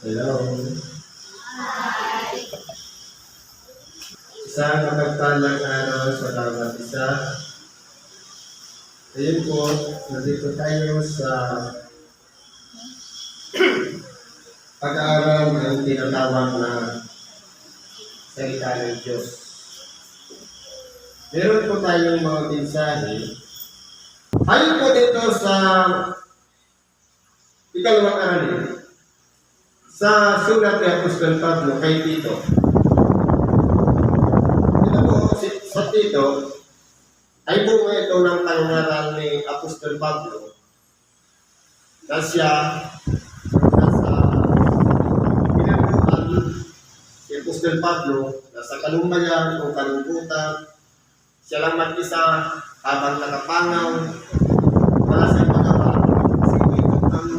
Hello. Isang kapagpalang araw sa bawat isa. Ayun po, nandito tayo sa pag-aaral ng tinatawag na salita ng Diyos. Meron po tayong mga mensahe. Ayon po dito sa ikalawang aralin, sa sulat ni Apostol Pablo kay Tito. Ito po, sa Tito, ay bunga ito ng pangaral ni Apostol Pablo na siya nasa pinagbuhan si Apostol Pablo nasa kalumbayan o kalungkutan siya lang mag-isa habang nakapangaw wala sa magawa si Tito ang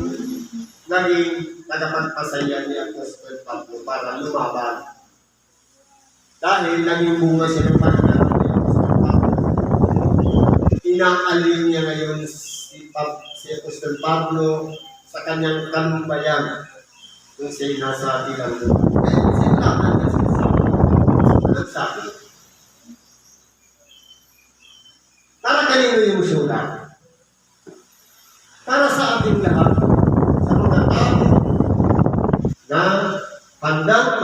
naging tagapagpasaya ni Apostol Pablo para lumaban. Dahil naging bunga siya ng. Inaalin niya ngayon si, Pab, si Apostol Pablo sa kanyang kalumbayan kung siya'y nasa bilanggo. Kaya siya lamang na sinasabi. Anong sabi? Para kanino yung sulat? Para sa ating lahat sa mga tao na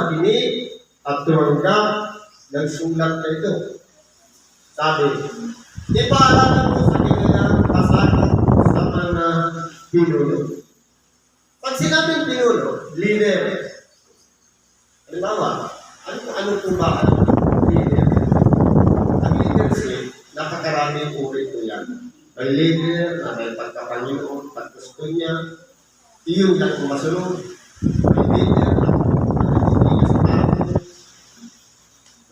makinig at tumanggap ng sulat na ito. Sabi, ipaalaman ko sa kanilang pasado sa mga pinuno. Pag sinabing pinuno, leader. Halimbawa, ano, ano po ba ang leader? Ang leadership, napakaraming uri po yan. May leader na may pagkapanginoon, paggusto niya, iyon lang masunod. May leader na nagiging sa tao.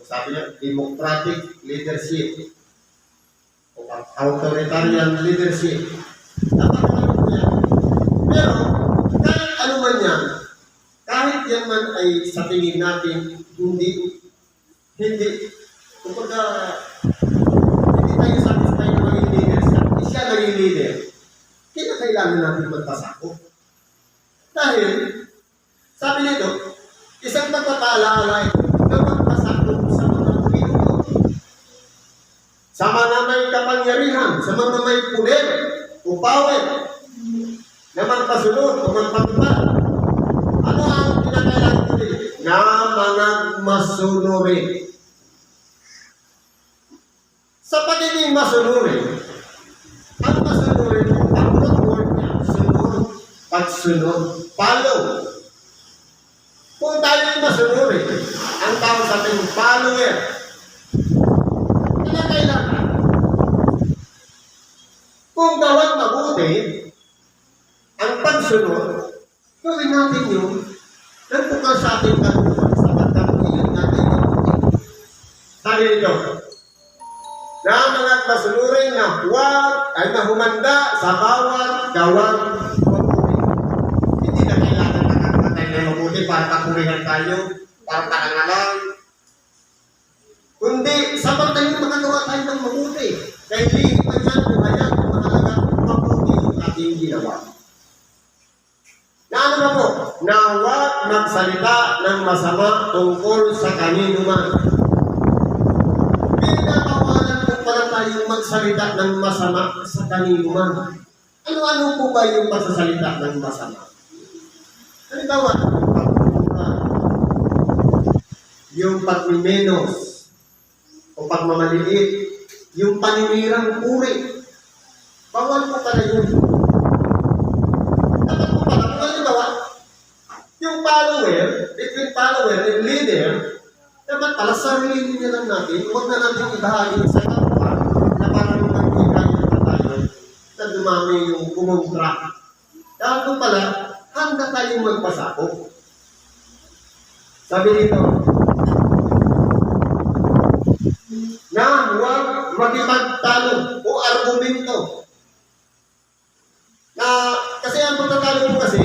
Sabi niya, democratic leadership o authoritarian leadership. Po yan. Pero, kahit ano man yan, kahit yan man ay sa tingin natin, hindi, hindi, kumbaga, hindi tayo satisfied na maging leader siya. Hindi siya naging leader. Kinakailangan natin magpasako. Dahil, sabi nito, isang pagpapaalaala ito na magpasako sa mga pinuno. Sa mga may kapangyarihan, sa mga may puder o power, na magpasunod o magpatupad. Ano ang kinakailangan ko Na mga masunuri. Sa pagiging masunuri, ang masunuri ang root word niya, sunod, pagsunod, follow. Kung tayo yung masunuri, ang tawag sa ating follower, Kung gawang mabuti, ang pagsunod, gawin natin yun, nagpukal sa ating kaluluwa, sa pagkakulihan natin yung Sabi nito, na mga masunurin na huwag ay mahumanda sa bawat gawang. Hindi na kailangan nakakatay na mabuti para kapulihan tayo, para takangalan. Kundi, sapat na yung makagawa tayo ng mabuti. Dahil magsalita ng masama tungkol sa kanino man. Pinatawanan po pala tayong magsalita ng masama sa kanino man. Ano-ano po ba yung magsasalita ng masama? Halimbawa, yung pagmimenos, o pagmamaliit, yung paninirang puri. Bawal po pala yun. Yung follower, between follower and leader, dapat pala sarili niya lang natin, huwag na natin ibahagi sa kapwa na parang magkikayo na tayo na dumami yung kumontra. Dahil po pala, handa tayong magpasako. Sabi dito, na huwag makipagtalo o argumento. Na, kasi ang pagtatalo mo kasi,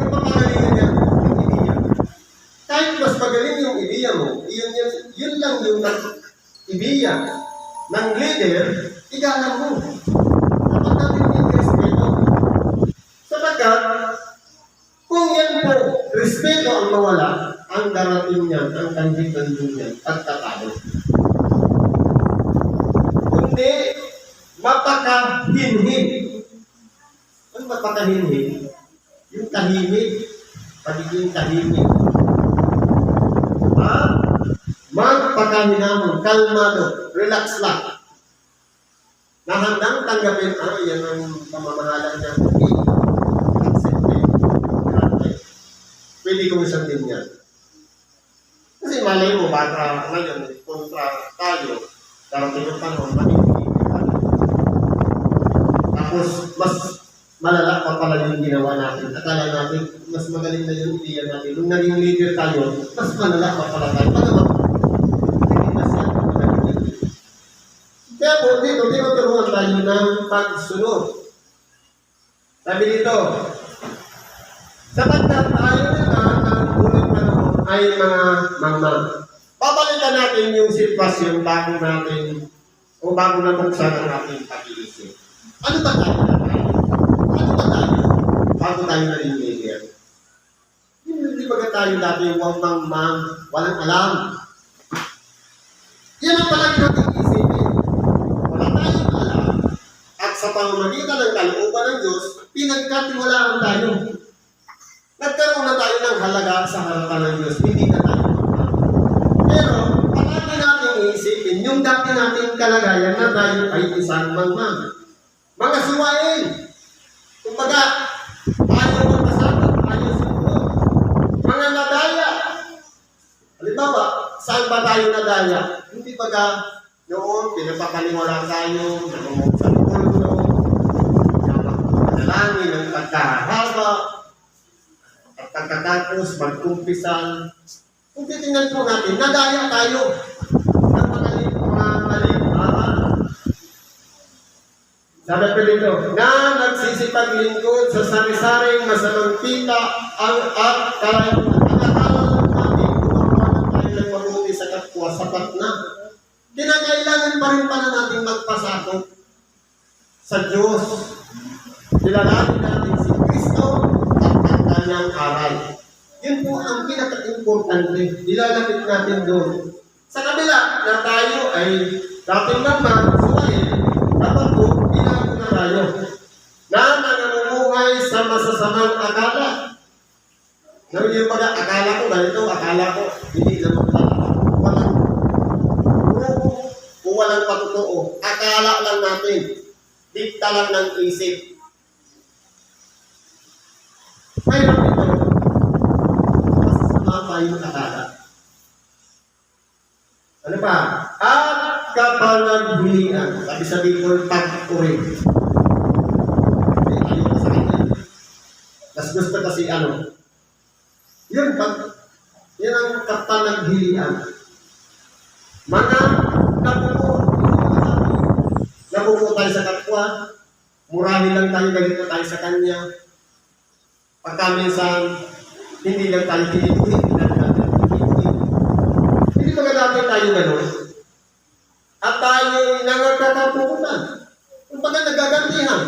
nagpapagalingan niya yung ideya. Kahit mas magaling yung ideya mo, yun, yun, yun lang yung ideya ng leader, igalang mo. Dapat natin yung respeto. Sapagkat, kung yan po respeto ang mawala, ang darating niyan, ang kandidan niyan, pagtatalo. Kundi, mapakahinhin. Ano mapakahinhin? Yung tahimik, pagiging tahimik. Ha? Magpakahinamon, kalmado, relax lang. Na handang tanggapin, ah, yan ang pamamahalan niya. Pwede kong sundin yan. Kasi malay mo, baka ngayon, kontra tayo, darating yung panahon, manipili ka. Tapos, mas malala pa pala yung ginawa natin. Akala natin, mas magaling na yung ideya natin. Nung naging leader tayo, mas malala pa pala tayo. Paano ba? Hindi na siya ang magaling leader. Kaya po, dito, tinuturuan tayo ng pagsunod. Sabi dito, sapagkat tayo na ng unang panahon ay mga mama. Babalikan natin yung sitwasyon bago natin o bago na buksan ang ating pag-iisip. Ano ba tayo na tayo? Ano ba tayo? Bago tayo naging leader. Hindi ba tayo dati wang mang walang alam? Yan ang palagi natin isipin. Wala tayong alam. At sa pamamagitan ng kalooban ng Diyos, pinagkatiwalaan tayo. Nagkaroon na tayo ng halaga sa harapan ng Diyos. Hindi na tayo. Pero, palagi natin iisipin, yung dati nating kalagayan na tayo ay isang mangmang. Mga suwain. Kumbaga, ayaw magpasama, ayaw siguro. Mga nadaya. Halimbawa, saan ba tayo nadaya? Hindi ba ka noon, pinapapaniwala tayo, namumog sa pulo, nanalangin ng pagkahaba, at pagkatapos magkumpisan. Kung titingnan po natin, nadaya tayo ng mga lim- mga malimbahan. Sabi pa dito, na nagsisipaglingkod sa sari-saring masamang pita ang at kaya ang akala natin gumagawa tayo ng mabuti sa kapwa sapat na. Kinakailangan pa rin pala natin magpasakop sa Diyos. Kilalanin natin si Kristo at ang kanyang aral. Yun po ang pinaka-importante. Nilalapit natin doon. Sa kabila na tayo ay dating naman, suwain, dapat po, binago na tayo. Na nananumuhay sa masasamang akala. Nabi yung pag akala ko, ganito, akala ko, hindi naman pala. Walang o walang patotoo. Akala lang natin. Dikta lang ng isip. Mayroon ito. Masasama pa yung akala. Ano pa? At kapanaghilian. Sabi sa Bicol, kanya. Mas gusto kasi ano, yun, pag, yan ang kapanaghilian. Mga nabuko, nabuko tayo sa kapwa, murahin lang tayo, ganito tayo sa kanya. Pagka minsan, hindi lang tayo pinipili, hindi lang tayo pinipili. Hindi ba dati tayo gano'n? At tayo nangagkakapukutan. Kung baga nagagantihan.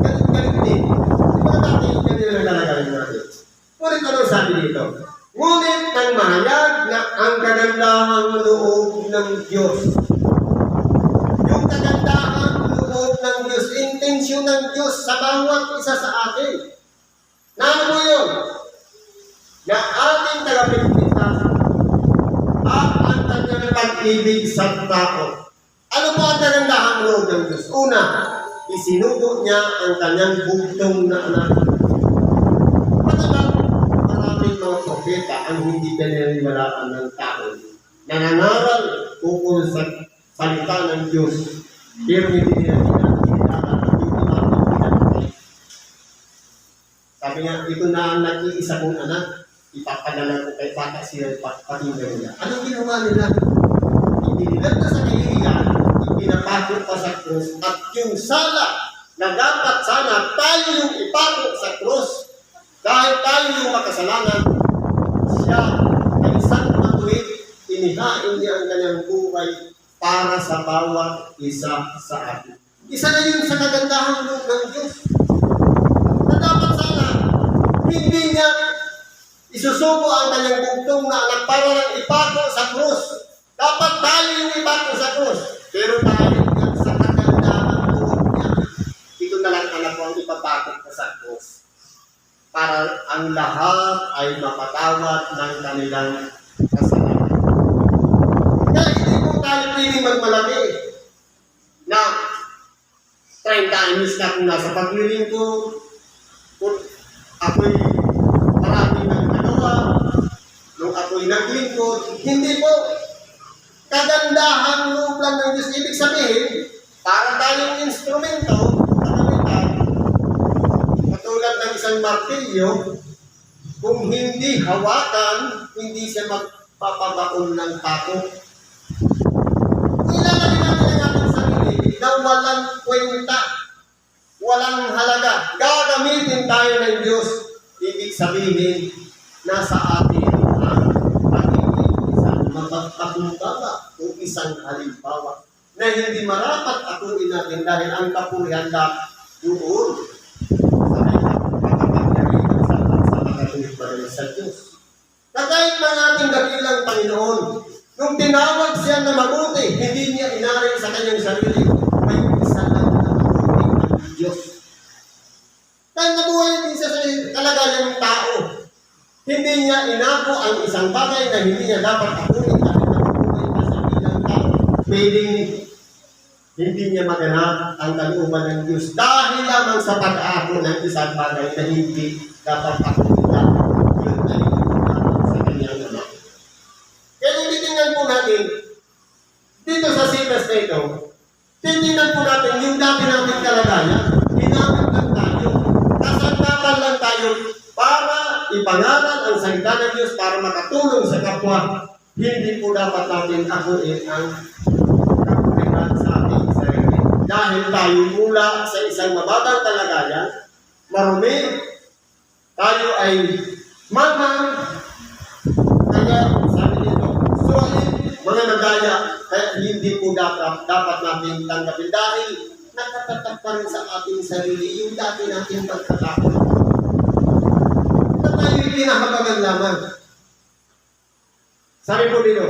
Galit-galit din. Di ba dati ganyan lang lalagayin natin? Ngunit ano sabi dito? Ngunit ang mahayag na ang kagandahang loob ng Diyos. Loob ng Diyos, intensyon ng Diyos sa bawat isa sa atin. Na ano mo yun? Na ating tagapagligtas at ang kanyang pag-ibig sa tao. Ano po ang kagandahang loob ng Diyos? Una, isinugo niya ang kanyang bugtong na anak. Matagal, maraming mga propeta ang hindi pinaniwalaan ng tao. Nangangaral tungkol sa salita ng Diyos. Pero hindi nila. Sabi nga, ito na ang nag-iisa kong anak. Ipapadala ko kay bata siya pakinggan niya. Anong ginawa nila? Ibinilag na sa kahihiyan, ipinapakot pa sa krus, at yung sala na dapat sana tayo yung ipakot sa krus dahil tayo yung makasalanan, siya ay isang matuwid, inihain niya ang kanyang buhay para sa bawat isa sa atin. Isa na yun sa kagandahan ng ng Diyos. Na dapat sana, hindi isusubo ang kanyang bugtong na anak para lang ipako sa krus. Dapat tayo yung ipako sa krus. Pero tayo sa kagandahan buhay niya, ito na lang anak ko ang ipapakot ko sa krus. Para ang lahat ay mapatawad ng kanilang kasalanan. Tayo pwedeng magmalaki na 30 anos na kung nasa paglilingkod, kung ako'y marami ng nagawa, nung ako'y naglingkod, hindi po kagandahan loob lang ng Diyos. Ibig sabihin, para tayong instrumento, kamalitan, katulad ng isang martilyo, kung hindi hawakan, hindi siya magpapabaon ng pako. Na walang kwenta, walang halaga, gagamitin tayo ng Diyos. Ibig sabihin, nasa atin ang pagiging isang mapagpakumbaba o isang halimbawa na hindi marapat akuin natin dahil ang kapurihan lang doon sa pagkapangyarihan sa sa makatuwid pa rin sa Diyos. Na kahit ating dakilang Panginoon, nung tinawag siya na mabuti, hindi niya inaring sa kanyang sarili, may isa lang na mabuti ang Diyos. Dahil nabuhay din sa kalagayan ng tao. Hindi niya inako ang isang bagay na hindi niya dapat akunin at nabuhay pa sa bilang tao. Pwedeng hindi niya maganap ang kalooban ng Diyos dahil lamang sa pag-ako ng isang bagay na hindi dapat akunin natin. Yun ay sa kanyang ama. Kaya titingnan po natin, dito sa sitas na ito, titingnan po natin yung dati natin kalagayan, ginamit lang tayo, kasangkapan lang tayo para ipangaral ang salita ng Diyos para makatulong sa kapwa. Hindi po dapat natin akuin ang kapurihan sa ating sarili. Dahil tayo mula sa isang mababang kalagayan, marumi, tayo ay manang, kaya sabi dito, suwain, mga nagaya, kaya hindi po dapat, dapat natin tanggapin dahil nakatatak pa rin sa ating sarili yung dati nating pagkatakot. Na tayo pinahabagan lamang. Sabi po dito,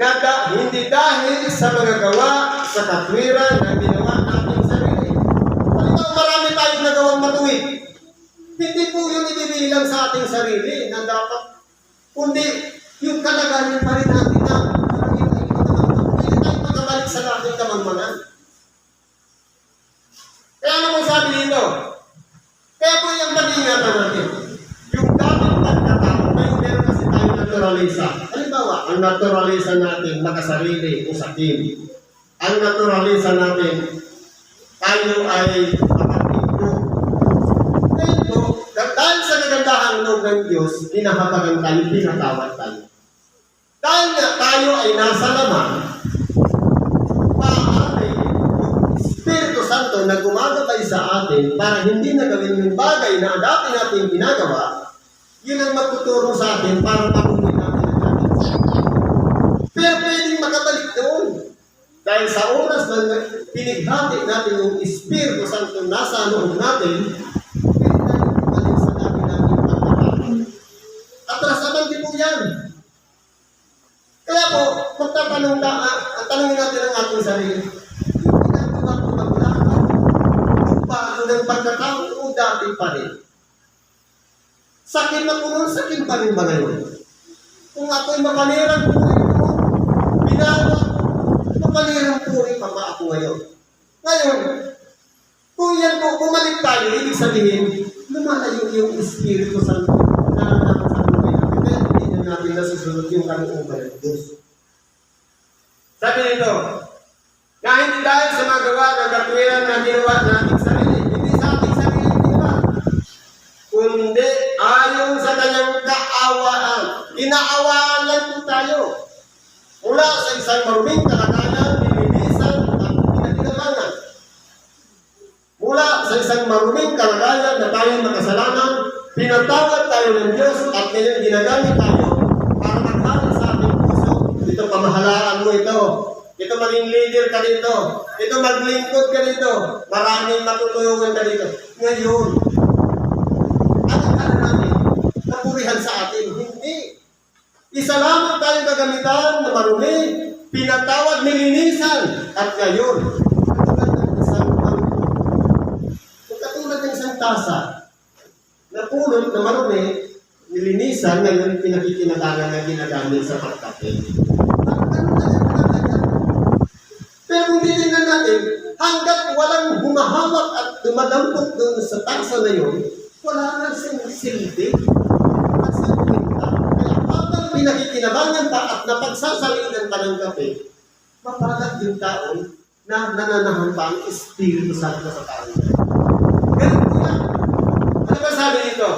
nada, hindi dahil sa mga gawa sa katwiran na ginawa nating sarili. Halimbawa, marami tayong nagawang matuwid. Hindi po yun ibibilang sa ating sarili na dapat kundi yung kalagayan pa rin natin na parang yun ay kamangmangan. Hindi tayo magkabalik sa ating kamangmangan. Kaya ano mo sabi dito? Kaya po yung pag-ingatan natin. Yung dating pagkatao, ngayon meron kasi tayo naturalisa. Halimbawa, ang naturalisa natin makasarili o sakin. Ang naturalisa natin, tayo ay. Ngayon po, dahil sa kagandahan loob ng Diyos, pinahabagan tayo, pinatawad tayo. Dahil nga tayo ay nasa laman, maaari Espiritu Santo na gumagabay sa atin para hindi na gawin yung bagay na dati natin ginagawa, yun ang magtuturo sa atin para pakunin natin ang ating sarili. Pero pwedeng makabalik doon. Dahil sa oras na pinighati natin yung Espiritu Santo nasa loob natin, yan. Kaya po, magtatanong na, ah, natin ang ating sarili. Ginagawa ko ng pagkatao o dati pa rin? Sakin na po nun, sakin pa rin ba ngayon? Kung ako'y makalirang po ito, binawa, rin pa ba ako ngayon? Ngayon, kung yan po, bumalik tayo, ibig sabihin, lumalayo yung Espiritu Santo na buhay natin. Kaya hindi na natin nasusunod yung kalooban ng Diyos. Sabi nito, na hindi dahil sa magawa ng katwiran na ginawa nating sarili, hindi sa ating sarili ginawa, kundi ayon sa kanyang kaawaan. Inaawaan lang po tayo. Mula sa isang maruming kalagayan, nilinisan at pinaginalangan. Mula sa isang maruming kalagayan na tayo makasalanan, pinatawad tayo ng Diyos at ngayon ginagamit tayo para maghain sa ating puso. Ito pamahalaan mo ito. Ito maging leader ka dito. Ito maglingkod ka dito. Maraming matutulungan ka dito. Ngayon, ang akala natin, napuri kalubihan sa atin. Hindi. Isa lamang tayong gagamitan na marumi, pinatawad, nilinisan. At ngayon, katulad ng isang katulad ng isang tasa, na pulot na marumi, nilinisan, ngayon pinakikinabangan na ginagamit sa pagkape. Na yung. Pero kung titignan natin, hanggat walang humahawak at dumadampot doon sa tasa na yun, wala na siyang silbi at sa kwenta. Kaya habang pinakikinabangan pa at napagsasalinan pa ng kape, mapalat yung tao na nananahan pa ang Espiritu Santo sa tao. Ano ba sabi dito?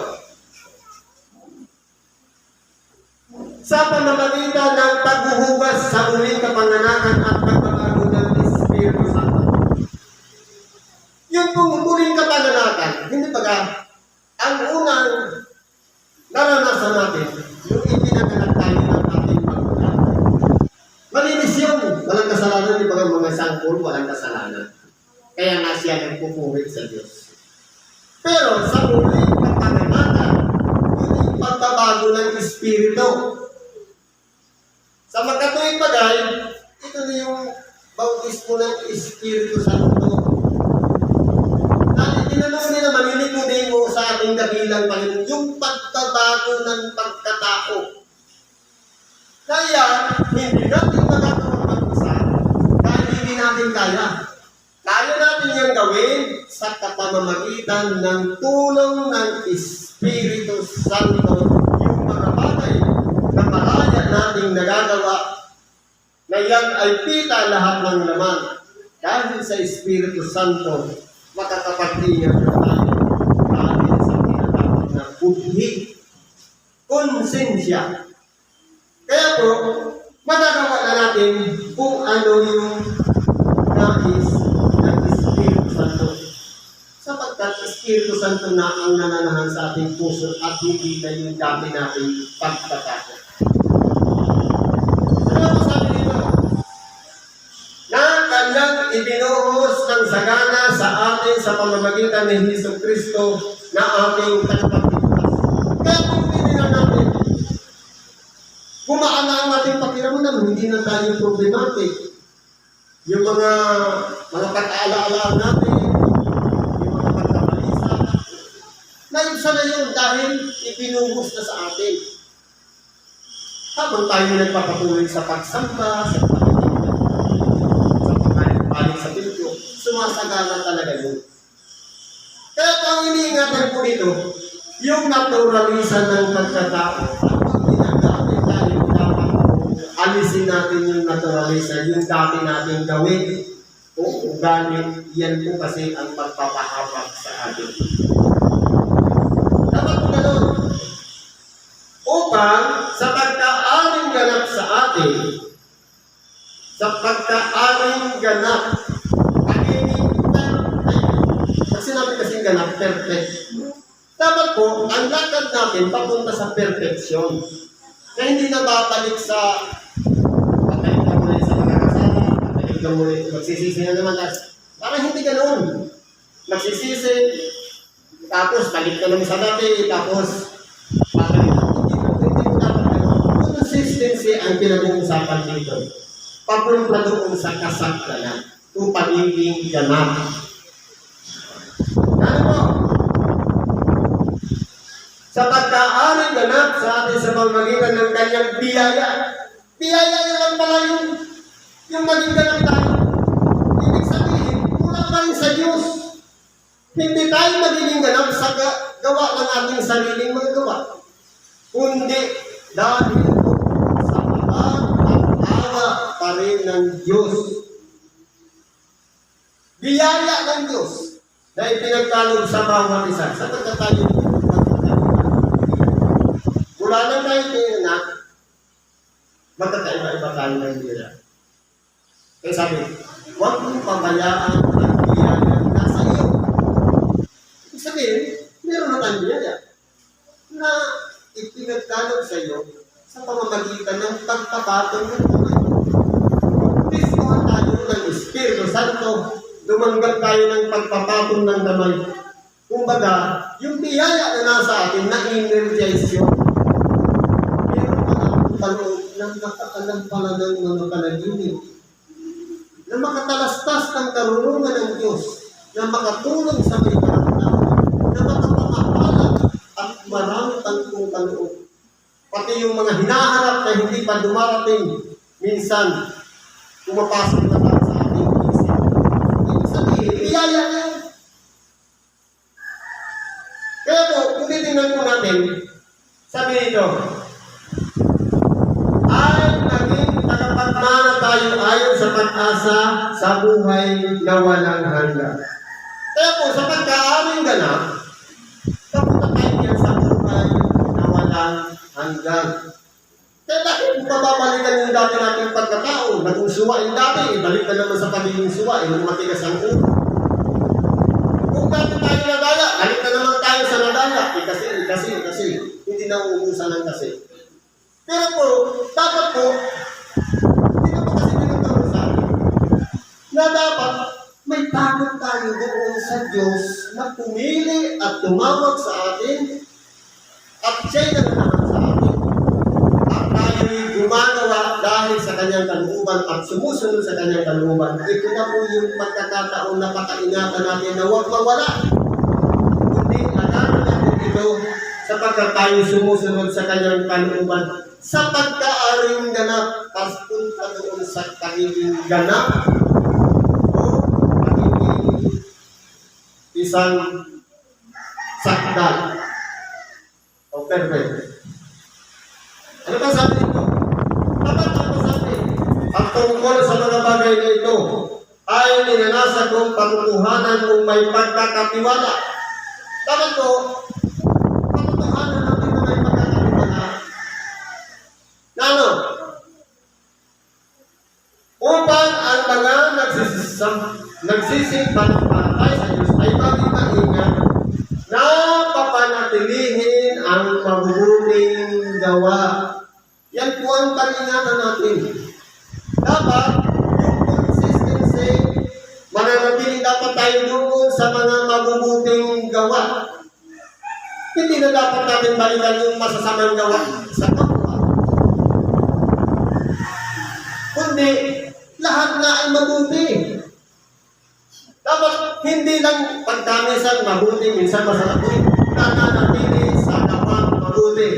Sa pamamagitan ng paghuhugas sa muling kapanganakan at pagbabago ng Espiritu Santo. Yung pong muling kapanganakan, hindi ba ka, ang unang naranasan natin, yung ipinaganak tayo ng ating pagkulang. Malinis yun. Walang kasalanan, di ba mga sangkol, walang kasalanan. Kaya nga siya nagpupurit sa Diyos. Pero sa muling kapanganakan, yun yung pagbabago ng Espiritu. Sa magkatuwing bagay, ito na yung bautismo ng Espiritu Santo. Na tinanong nila maninig mo sa ating kabilang Panginoon, yung pagbabago ng pagkatao. Kaya, hindi natin magagawa mag-isa dahil hindi natin kaya. Kaya natin yung gawin sa kapamamagitan ng tulong ng Espiritu Santo. Yung mga bagay na malaya nating nagagawa na yan ay pita lahat ng laman. Dahil sa Espiritu Santo, makakapagtingan na tayo dahil sa tinatawag na budhi, konsensya. Kaya po, magagawa na natin kung ano yung nais. Sapagkat Espiritu Santo na ang nananahan sa ating puso at hindi na yung dati nating pagtatakot. Ano kanyang ibinuhos ng sagana sa atin sa pamamagitan ni Hesus Kristo na ating tagapagligtas. Kaya kung tinignan natin, gumaan na ang ating pakiramdam, hindi na tayo problematic. Yung mga mga pag-aala-ala natin, yung mga pagkabalisa, naibsa na yun dahil ipinuhos na sa atin. Habang tayo nagpapatuloy sa pagsamba, sa pagkakitin, sa pagkakitin sa pilyo, sumasagana talaga yun. Kaya ang iniingatan po dito, yung naturalisan ng pagkatao, alisin natin yung naturalisan, yung dati natin gawin, o ugali, yan po kasi ang pagpapahabag sa atin. Pagkaaring ganap. Pag sinabi kasing ganap, perfect. Dapat po, ang lakad natin papunta sa perfection. Na hindi na babalik sa patay ka muli sa pagkakasama, patay ka muli, magsisisi na naman. Parang hindi ganoon. Magsisisi, tapos balik ka naman sa dati, tapos babalik ka. Hindi po, hindi po dapat ganun. Consistency ang pinag-uusapan dito. Papunta doon sa kasagdanan, o pagiging ganap. Ano sa pagkaaring ganap sa atin sa pamamagitan ng kanyang biyaya. Biyaya yun lang pala yung, yung maging ganap tayo. Ibig sabihin, kulang pa sa Diyos. Hindi tayo magiging ganap sa ga- gawa ng ating sariling mga gawa. Kundi dahil po sa mahal at awa pa rin ng Diyos. Biyaya ng Diyos na ipinagkalog sa bawat isa. Sapagkat tayo Mula nang tayo pinanganak, magkakaiba-iba tayo ng biyaya. Kaya sabi, huwag mong pabayaan ang biyaya na nasa iyo. Ibig sabihin, meron na tayong biyaya na ipinagkalog sa iyo sa pamamagitan ng pagpapatong ng kamay. Kristuhan tayo ng Espiritu Santo, dumanggap tayo ng pagpapatong ng. Kung kumbaga, yung biyaya na nasa atin, na-energize yun. Meron pala ang paloob na nakakalam pala ng mga panaginip. Na makatalastas ng karunungan ng Diyos, na makatulong sa may karamdaman, na makapamahalag at marami tangkong kaloob. Pati yung mga hinaharap na hindi pa dumarating, minsan, pumapasok na lang sa ating isip. Ibig sabihin, biyaya yun. Kaya po, kung titingnan po natin, sabi nito, ay naging tagapagmana tayo ayon sa pag-asa sa buhay na walang hanggan. Kaya po, sa pagkaaring ganap, papunta tayo sa buhay na walang hanggan. Kaya bakit kung pababalikan yung dati nating pagkatao, naging suwain dati, ibalik na naman sa pagiging suwain, nung matigas ang ulo. Kung dati tayo nadaya, balik na naman tayo sa nadaya. Eh, kasi, eh, kasi, eh, kasi, hindi na uubusan ng kasi. Pero po, dapat po, hindi na po kasi tinuturo sa akin, na dapat may takot tayo doon sa Diyos na pumili at tumawag sa atin at siya'y. At tayo'y gumagawa dahil sa kanyang kalooban at sumusunod sa kanyang kalooban. Ito na po yung pagkakataon na pakaingatan natin na huwag mawala. Kundi alanan natin ito sapagkat tayo sumusunod sa kanyang kalooban sa pagkaaring ganap at punta doon sa kagiging ganap o kagiging isang sakdal o perfect. Ano ba sabi nito? Dapat ako sabi, ang tungkol sa mga bagay na ito ay ninanasa kong patutuhanan kung may pagkakatiwala. Dapat ko, patutuhanan natin na may pagkakatiwala. Na ano? Upang ang mga nagsisisam, nagsisimpatay sa Diyos ay maging maingat papanatilihin ang mabubuting gawa. Yan po ang paningatan natin. Dapat, yung consistency, mananatiling dapat tayo doon sa mga mabubuting gawa. Hindi na dapat natin balikan yung masasamang gawa sa kapwa. Kundi, lahat na ay mabuti. Dapat hindi lang pagkamisan mabuti, minsan masarap din. Nananatili sa kapang mabuti.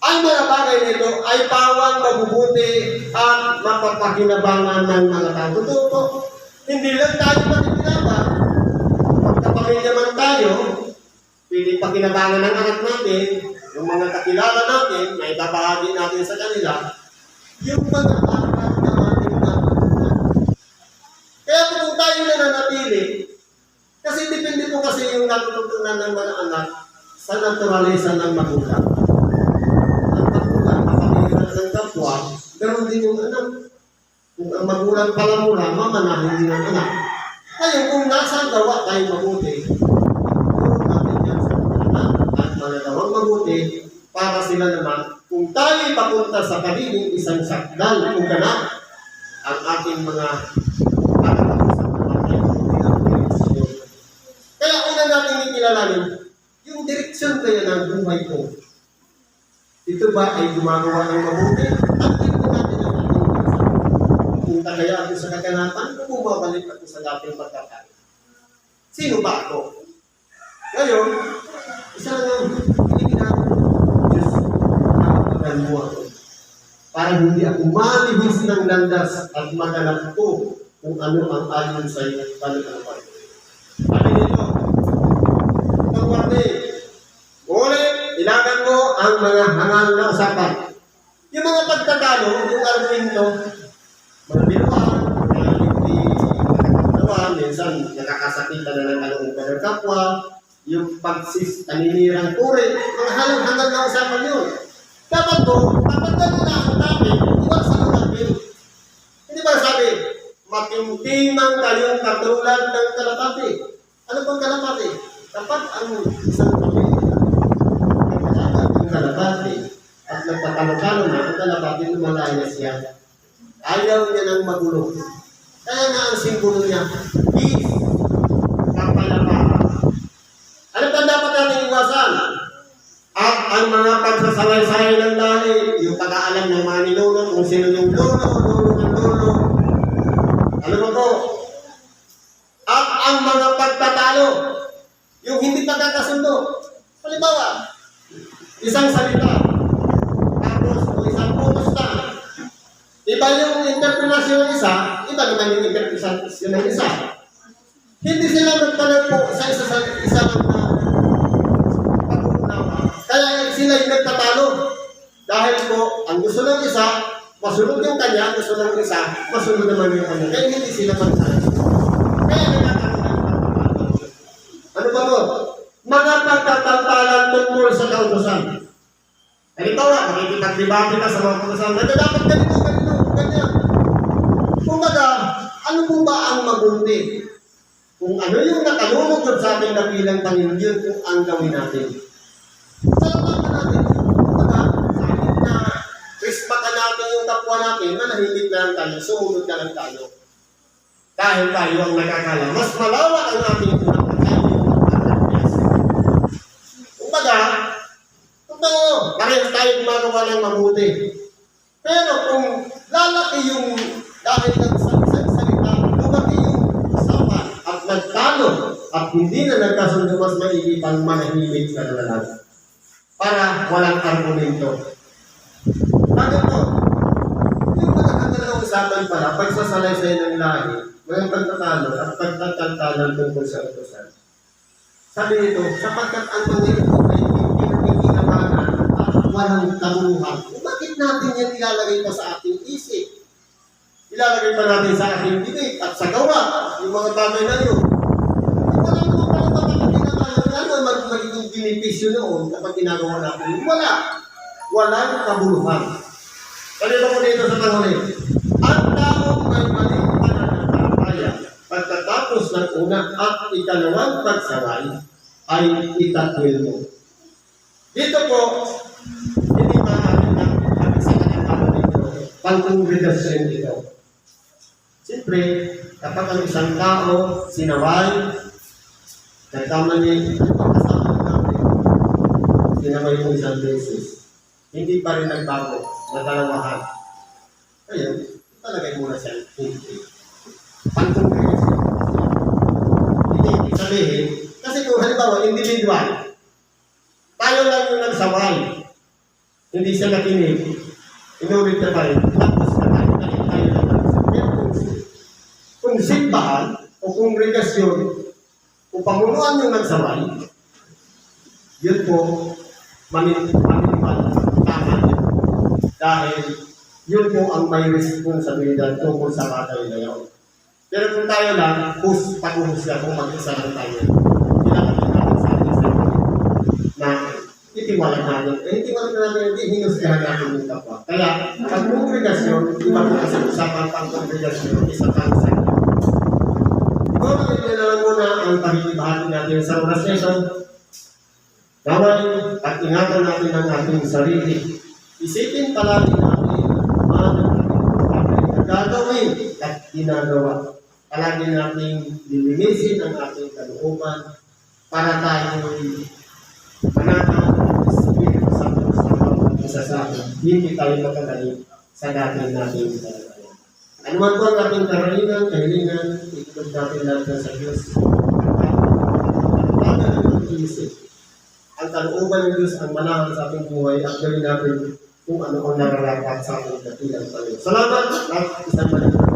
Ang mga bagay nito ay pawang mabubuti at mapapakinabangan ng mga tao. Totoo hindi lang tayo makikinabang. Magkapamilya man tayo, pwede pakinabangan ng anak natin, yung mga kakilala natin, may babahagi natin sa kanila, yung mga anak na ating natutunan. Kaya kung tayo nananatili, kasi depende po kasi yung natutunan ng mga anak sa naturalisa ng magulang. Ang magulang, kapamiran ng kapwa, ganoon din yung anak. Kung ang magulang pala mura, mamanahin din ang anak. Ngayon, kung nasa gawa tayo mabuti, turo natin yan sa mga anak at managawang mabuti para sila naman, kung tayo papunta sa pagiging isang sakdal kung ganap, ang ating mga una natin ikilalanin, yung direksyon kaya ng buhay ko. Ito ba ay gumagawa ng mabuti? At ito natin ang ating direksyon. Kung kaya ako sa kaganapan, kung bumabalik ako sa dating pagkakain. Sino ba ako? Ngayon, isa lang ang pinigin natin. Diyos, nakapagdan mo ako. Para hindi ako malibis ng landas at maganap ko kung ano ang ayon sa iyo. Sabi nito, ang warte, ngunit ilagan mo ang mga hangal na usapan. Yung mga pagtatalo, yung argumento, mga hindi nakakatawa, minsan nakakasakitan na ng kalooban ng kapwa, yung pagsis, taninirang turi, mga halang-hangal na usapan yun. Dapat po, kapag na ang namin, iwan sa natin. Hindi ba sabi, matimtimang kayong katulad ng kalapati. Ano pang kalapati? Kapag ang isang pamilya, nagkakalat ng kalapati, at nagpapalokalo na, ang kalapati lumalaya siya. Ayaw niya ng magulo. Kaya nga ang simbolo niya, peace, kapalapatan. ang mga pagsasalaysay ng lahi, yung pag-aalam ng mga ninuno, kung sino yung lolo, lolo ng lolo. Ano mo to? At ang mga pagtatalo, yung hindi pagkakasundo. Halimbawa, isang salita, tapos o isang putos na. Iba yung interpretasyon ng isa, iba naman yung interpretasyon ng isa. Hindi sila nagtanong po sa isa sa isa ng. Kaya sila yung nagtatalo. Dahil po, ang gusto ng isa, masunod yung kanya, gusto ng isa, masunod naman yung kanya. Kaya hindi sila magsasabi. Kaya nagkakaroon ng pagtatalo. Ano ba to? Mga pagtatantalan tungkol sa kautosan. Halimbawa, makikipag-debate ka sa mga kautosan, na dapat ganito, ganito, ganyan. Kumbaga, ano po ba ang mabuti? Kung ano yung nakalulugod sa ating napilang Panginoon, yun kung ang gawin natin. Salamat natin. Kumbaga, sa atin na respectan natin yung kapwa natin, manahimik na lang tayo, sumunod na lang tayo. Dahil tayo ang nakakala, mas malawak ang ating unang pagkain. Kumbaga, totoo, parehas tayo gumagawa ng mabuti. Pero kung lalaki yung dahil ng sa salita, lumaki yung usapan at nagtalo at hindi na nagkasundo mas maigi pang manahimik na lang para walang argumento. Bakit to? Yung magkakanda ng usapan pala, pagsasalaysay ng lahi, mga pagtatalo at pagtatantalan tungkol sa utosan. Sabi nito, sapagkat ang Panginoon ay walang kabuluhan. Eh, Bakit natin yan ilalagay pa sa ating isip? Ilalagay pa natin sa ating bibig at sa gawa, yung mga bagay na yun. Eh, Wala naman pala kapag ginagawa. Ano ang mag- magiging benepisyo noon kapag ginagawa natin? Wala. Walang kabuluhan. Kanina ko dito sa panghuli. Ang taong may maling pananampalataya pagkatapos ng una at ikalawang pagsaway ay itatwil mo. Dito po, hindi maaaring na ang sa kanang dito, pangkongregasyon dito. Siyempre, kapag ang isang tao sinaway, nagkamali, ano ba kasama natin? Sinaway mo isang beses. Hindi pa rin nagbago, nadalawahan. Ayun, talagay muna siya. Hindi. Pangkongregasyon. Hindi ibig sabihin, kasi kung halimbawa, individual, tayo lang yung nagsaway, hindi siya nakinig, inulit na rin, tapos na tayo, tayo tayo lang nagsaway. Pero kung, kung simbahan, o kongregasyon, kung pamunuan yung nagsaway, yun po, manin, maniniwala, tama yun. Dahil, yun po ang may responsibilidad tungkol sa bagay na yun. Pero kung tayo lang, hus, pag-uhusga kung mag-isa lang tayo, kailangan natin sa ating sarili na itiwala natin. Eh, itiwala natin, hindi hinusgahan natin yung kapwa. Kaya, pag kongregasyon, iba po kasi usapan pang kongregasyon, isa pang sa ito muna ang pagkikibahati natin sa oras ito. Naway, at ingatan natin ang ating sarili. Isipin palagi natin ang gagawin at ginagawa. Palagi nating lilinisin ang ating kalooban para tayo panatang Espiritu Santo sa bawat isa. Hindi tayo magkagaling sa dating nating kalagayan. Ano man po ang ating karalingan, kahilingan, itulog natin lahat sa Diyos. Ang ng pag-iisip. Ang kalooban ng Diyos ang malaman sa ating buhay at gawin natin kung ano ang nararapat sa ating katilang Panginoon. Salamat at isang maligay.